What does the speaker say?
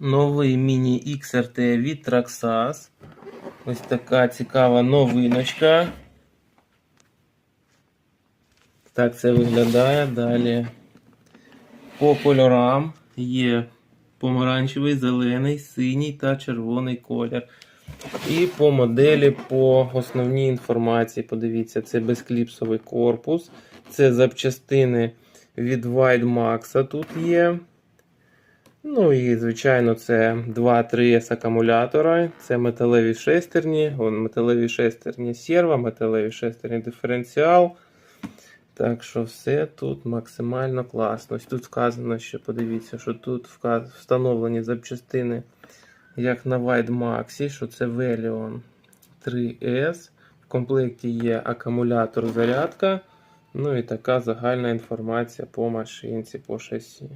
Новий міні XRT від Traxxas. Ось така цікава новиночка. Так це виглядає далі. По кольорам є помаранчевий, зелений, синій та червоний колір. І по моделі, по основній інформації, подивіться, це безкліпсовий корпус, це запчастини від Wide Max тут є. Ну і, звичайно, це 2-3S акумулятора, це металеві шестерні, вон, металеві шестерні серва, металеві шестерні диференціал. Так що все тут максимально класно. Тут сказано, що подивіться, що тут встановлені запчастини, як на Wide Max, що це Velion 3S. В комплекті є акумулятор зарядка. Ну і така загальна інформація по машинці, по шасі.